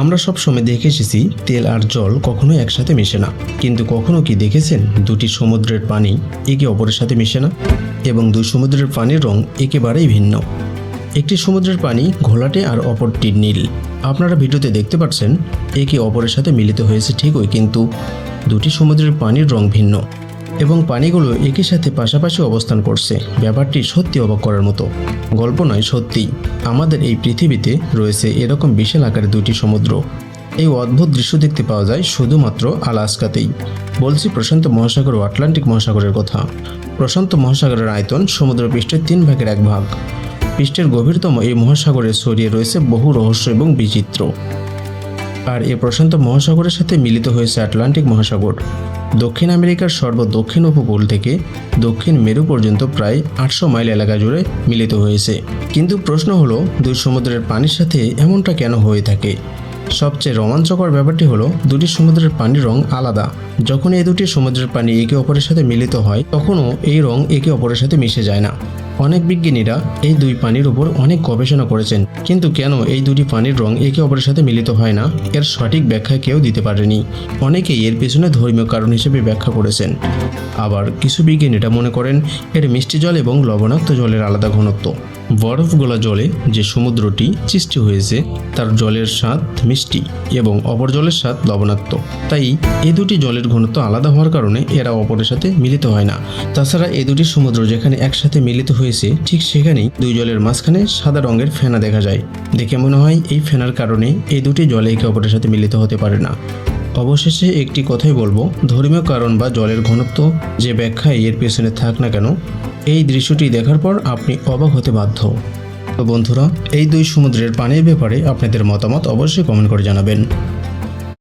আমরা সব সময় দেখে এসেছি, তেল আর জল কখনো একসাথে মিশে না। কিন্তু কখনো কি দেখেছেন, দুটি সমুদ্রের পানি একে অপরের সাথে মিশে না? এবং দুই সমুদ্রের পানির রং একেবারেই ভিন্ন। একটি সমুদ্রের পানি ঘোলাটে আর অপরটি নীল। আপনারা ভিডিওতে দেখতে পাচ্ছেন, একে অপরের সাথে মিলিত হয়েছে ঠিকই, কিন্তু দুটি সমুদ্রের পানির রং ভিন্ন। এবং পানিগুলো একই সাথে পাশাপাশি অবস্থান করছে। ব্যাপারটি সত্যি অবাক করার মতো। গল্প নয়, সত্যি। আমাদের এই পৃথিবীতে রয়েছে এরকম বিশাল আকারের দুটি সমুদ্র। এই অদ্ভুত দৃশ্য দেখতে পাওয়া যায় শুধুমাত্র আলাস্কাতেই। বলছি প্রশান্ত মহাসাগর ও আটলান্টিক মহাসাগরের কথা। প্রশান্ত মহাসাগরের আয়তন সমুদ্র পৃষ্ঠের তিন ভাগের এক ভাগ। পৃষ্ঠের গভীরতম এই মহাসাগরে ছড়িয়ে রয়েছে বহু রহস্য এবং বিচিত্র। আর এ প্রশান্ত মহাসাগরের সাথে মিলিত হয়েছে আটলান্টিক মহাসাগর। দক্ষিণ আমেরিকার সর্বদক্ষিণ উপকূল থেকে দক্ষিণ মেরু পর্যন্ত প্রায় আটশো মাইল এলাকা জুড়ে মিলিত হয়েছে। কিন্তু প্রশ্ন হলো, দুই সমুদ্রের পানির সাথে এমনটা কেন হয়ে থাকে? সবচেয়ে রোমাঞ্চকর ব্যাপারটি হলো, দুটি সমুদ্রের পানির রং আলাদা। যখন এই দুটি সমুদ্রের পানি একে অপরের সাথে মিলিত হয়, তখনও এই রং একে অপরের সাথে মিশে যায় না। অনেক বিজ্ঞানীরা এই দুই পানির উপর অনেক গবেষণা করেছেন, কিন্তু কেন এই দুটি পানির রং একে অপরের সাথে মিলিত হয় না? এর সঠিক ব্যাখ্যা কেউ দিতে পারেনি। অনেকেই এর পেছনে ধর্মীয় কারণ হিসেবে ব্যাখ্যা করেছেন। আবার কিছু বিজ্ঞানীরা মনে করেন, এর মিষ্টি জল এবং লবণাক্ত জলের আলাদা ঘনত্ব। বরফ গলা জলে যে সমুদ্রটি সৃষ্টি হয়েছে, তার জলের স্বাদ মিষ্টি এবং অপর জলের স্বাদ লবণাক্ত। তাই এ দুটি জলের ঘনত্ব আলাদা হওয়ার কারণে এরা অপরের সাথে মিলিত হয় না। তাছাড়া এ দুটি সমুদ্র যেখানে একসাথে মিলিত হয়েছে, ঠিক সেখানেই দুই জলের মাঝখানে সাদা রঙের ফেনা দেখা যায়। দেখে মনে হয় এই ফেনার কারণে এই দুটি জলে একে অপরের সাথে মিলিত হতে পারে না। অবশেষে একটি কথাই বলব। ধর্মীয় কারণ বা জলের ঘনত্ব যে ব্যাখ্যায় এর পেছনে থাক না কেন, এই দৃশ্যটি দেখার পর আপনি অবাক হতে বাধ্য। তো বন্ধুরা, এই দুই সমুদ্রের পানির ব্যাপারে আপনাদের মতামত অবশ্যই কমেন্ট করে জানাবেন।